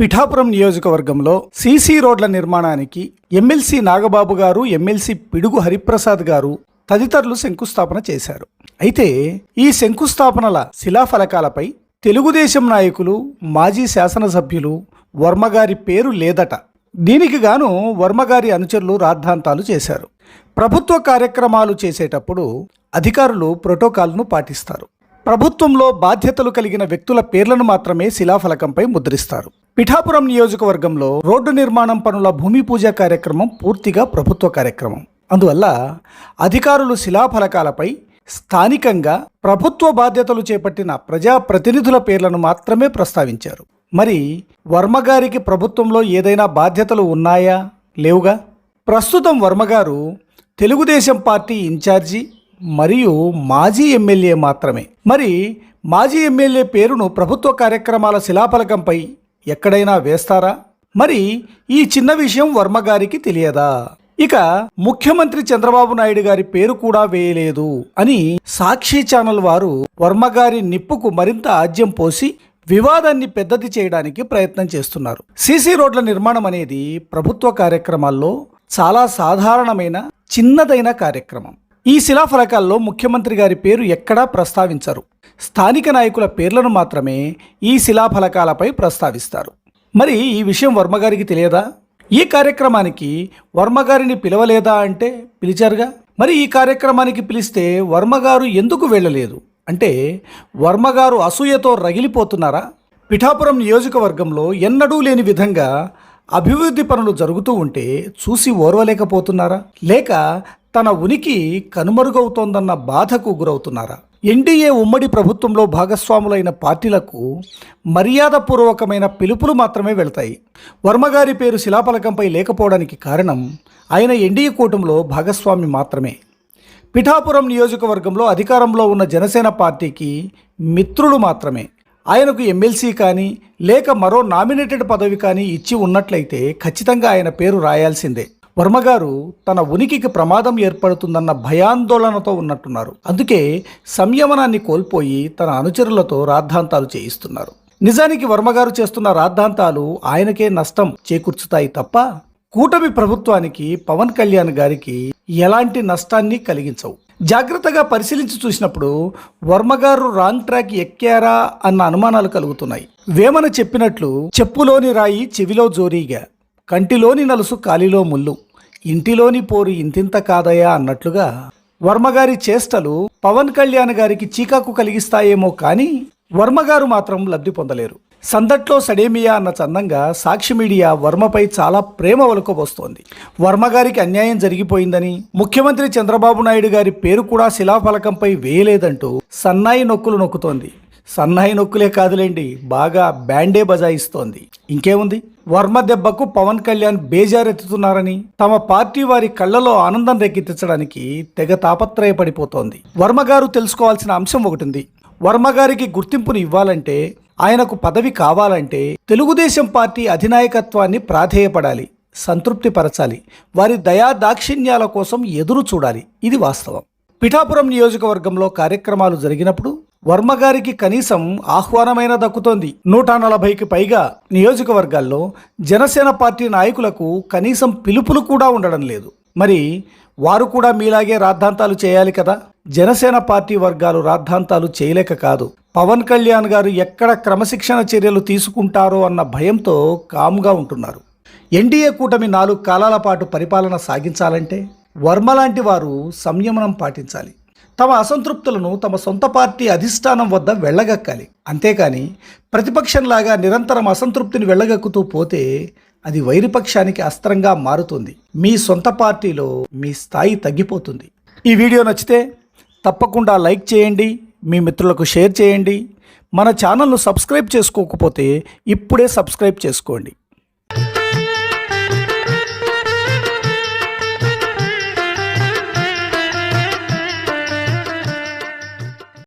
పిఠాపురం నియోజకవర్గంలో సీసీ రోడ్ల నిర్మాణానికి ఎమ్మెల్సీ నాగబాబు గారు ఎమ్మెల్సీ పిడుగు హరిప్రసాద్ గారు తదితరులు శంకుస్థాపన చేశారు. అయితే ఈ శంకుస్థాపనల శిలాఫలకాలపై తెలుగుదేశం నాయకులు మాజీ శాసనసభ్యులు వర్మగారి పేరు లేదట. దీనికి గాను వర్మగారి అనుచరులు రాద్ధాంతాలు చేశారు. ప్రభుత్వ కార్యక్రమాలు చేసేటప్పుడు అధికారులు ప్రోటోకాల్ను పాటిస్తారు. ప్రభుత్వంలో బాధ్యతలు కలిగిన వ్యక్తుల పేర్లను మాత్రమే శిలాఫలకంపై ముద్రిస్తారు. పిఠాపురం నియోజకవర్గంలో రోడ్డు నిర్మాణం పనుల భూమి పూజ కార్యక్రమం పూర్తిగా ప్రభుత్వ కార్యక్రమం. అందువల్ల అధికారులు శిలాఫలకాలపై స్థానికంగా ప్రభుత్వ బాధ్యతలు చేపట్టిన ప్రజాప్రతినిధుల పేర్లను మాత్రమే ప్రస్తావించారు. మరి వర్మగారికి ప్రభుత్వంలో ఏదైనా బాధ్యతలు ఉన్నాయా? లేవుగా? ప్రస్తుతం వర్మగారు తెలుగుదేశం పార్టీ ఇన్ఛార్జి మరియు మాజీ ఎమ్మెల్యే మాత్రమే. మరి మాజీ ఎమ్మెల్యే పేరును ప్రభుత్వ కార్యక్రమాల శిలాఫలకంపై ఎక్కడైనా వేస్తారా? మరి ఈ చిన్న విషయం వర్మగారికి తెలియదా? ఇక ముఖ్యమంత్రి చంద్రబాబు నాయుడు గారి పేరు కూడా వేయలేదు అని సాక్షి ఛానల్ వారు వర్మగారి నిప్పుకు మరింత ఆజ్యం పోసి వివాదాన్ని పెద్దది చేయడానికి ప్రయత్నం చేస్తున్నారు. సీసీ రోడ్ల నిర్మాణం అనేది ప్రభుత్వ కార్యక్రమాల్లో చాలా సాధారణమైన చిన్నదైన కార్యక్రమం. ఈ శిలాఫలకాల్లో ముఖ్యమంత్రి గారి పేరు ఎక్కడా ప్రస్తావించరు. స్థానిక నాయకుల పేర్లను మాత్రమే ఈ శిలాఫలకాలపై ప్రస్తావిస్తారు. మరి ఈ విషయం వర్మగారికి తెలియదా? ఈ కార్యక్రమానికి వర్మగారిని పిలవలేదా అంటే పిలిచారుగా? మరి ఈ కార్యక్రమానికి పిలిస్తే వర్మగారు ఎందుకు వెళ్ళలేదు? అంటే వర్మగారు అసూయతో రగిలిపోతున్నారా? పిఠాపురం నియోజకవర్గంలో ఎన్నడూ లేని విధంగా అభివృద్ధి పనులు జరుగుతూ ఉంటే చూసి ఓర్వలేకపోతున్నారా? లేక తన ఉనికి కనుమరుగవుతోందన్న బాధకు గురవుతున్నారా? ఎన్డీఏ ఉమ్మడి ప్రభుత్వంలో భాగస్వాములైన పార్టీలకు మర్యాదపూర్వకమైన పిలుపులు మాత్రమే వెళతాయి. వర్మగారి పేరు శిలాఫలకంపై లేకపోవడానికి కారణం ఆయన ఎన్డీఏ కూటమిలో భాగస్వామి మాత్రమే. పిఠాపురం నియోజకవర్గంలో అధికారంలో ఉన్న జనసేన పార్టీకి మిత్రులు మాత్రమే. ఆయనకు ఎమ్మెల్సీ కానీ లేక మరో నామినేటెడ్ పదవి కానీ ఇచ్చి ఉన్నట్లయితే ఖచ్చితంగా ఆయన పేరు రాయాల్సిందే. వర్మగారు తన ఉనికికి ప్రమాదం ఏర్పడుతుందన్న భయాందోళనతో ఉన్నట్టున్నారు. అందుకే సంయమనాన్ని కోల్పోయి తన అనుచరులతో రాద్ధాంతాలు చేయిస్తున్నారు. నిజానికి వర్మగారు చేస్తున్న రాద్ధాంతాలు ఆయనకే నష్టం చేకూర్చుతాయి తప్ప కూటమి ప్రభుత్వానికి పవన్ కళ్యాణ్ గారికి ఎలాంటి నష్టాన్ని కలిగించవు. జాగ్రత్తగా పరిశీలించి చూసినప్పుడు వర్మగారు రాంగ్ ట్రాక్ ఎక్కారా అన్న అనుమానాలు కలుగుతున్నాయి. వేమన చెప్పినట్లు చెప్పులోని రాయి చెవిలో జోరీగా కంటిలోని నలుసు కాలిలో ముళ్ళు ఇంటిలోని పోరు ఇంతింత కాదయా అన్నట్లుగా వర్మగారి చేష్టలు పవన్ కళ్యాణ్ గారికి చీకాకు కలిగిస్తాయేమో కానీ వర్మగారు మాత్రం లబ్ధి పొందలేరు. సందట్లో సడేమియా అన్న చందంగా సాక్షి మీడియా వర్మపై చాలా ప్రేమ వలుకోబోస్తోంది. వర్మగారికి అన్యాయం జరిగిపోయిందని ముఖ్యమంత్రి చంద్రబాబు నాయుడు గారి పేరు కూడా శిలాఫలకంపై వేయలేదంటూ సన్నాయి నొక్కులు నొక్కుతోంది. సన్నాయి నొక్కులే కాదులేండి బాగా బ్యాండే బజాయిస్తోంది. ఇంకేముంది? వర్మ దెబ్బకు పవన్ కళ్యాణ్ బేజారెత్తుతున్నారని తమ పార్టీ వారి కళ్ళలో ఆనందం రేకెత్తించడానికి తెగ తాపత్రయపడిపోతోంది. వర్మ గారు తెలుసుకోవాల్సిన అంశం ఒకటి ఉంది. వర్మ గారికి గుర్తింపును ఇవ్వాలంటే ఆయనకు పదవి కావాలంటే తెలుగుదేశం పార్టీ అధినాయకత్వాన్ని ప్రాధేయపడాలి సంతృప్తి పరచాలి వారి దయా దాక్షిణ్యాల కోసం ఎదురు చూడాలి. ఇది వాస్తవం. పిఠాపురం నియోజకవర్గంలో కార్యక్రమాలు జరిగినప్పుడు వర్మగారికి కనీసం ఆహ్వానమైన దక్కుతోంది. నూట నలభైకి పైగా నియోజకవర్గాల్లో జనసేన పార్టీ నాయకులకు కనీసం పిలుపులు కూడా ఉండడం లేదు. మరి వారు కూడా మీలాగే రాద్ధాంతాలు చేయాలి కదా? జనసేన పార్టీ వర్గాలు రాద్ధాంతాలు చేయలేక కాదు. పవన్ కళ్యాణ్ గారు ఎక్కడ క్రమశిక్షణ చర్యలు తీసుకుంటారో అన్న భయంతో కామ్గా ఉంటున్నారు. ఎన్డీఏ కూటమి నాలుగు కాలాల పాటు పరిపాలన సాగించాలంటే వర్మ లాంటి వారు సంయమనం పాటించాలి. తమ అసంతృప్తులను తమ సొంత పార్టీ అధిష్టానం వద్ద వెళ్ళగక్కాలి అంతేకాని ప్రతిపక్షంలాగా నిరంతరం అసంతృప్తిని వెళ్ళగక్కుతూ పోతే అది వైరుపక్షానికి అస్త్రంగా మారుతుంది. మీ సొంత పార్టీలో మీ స్థాయి తగ్గిపోతుంది. ఈ వీడియో నచ్చితే తప్పకుండా లైక్ చేయండి. మీ మిత్రులకు షేర్ చేయండి. మన ఛానల్ను సబ్స్క్రైబ్ చేసుకోకపోతే ఇప్పుడే సబ్స్క్రైబ్ చేసుకోండి.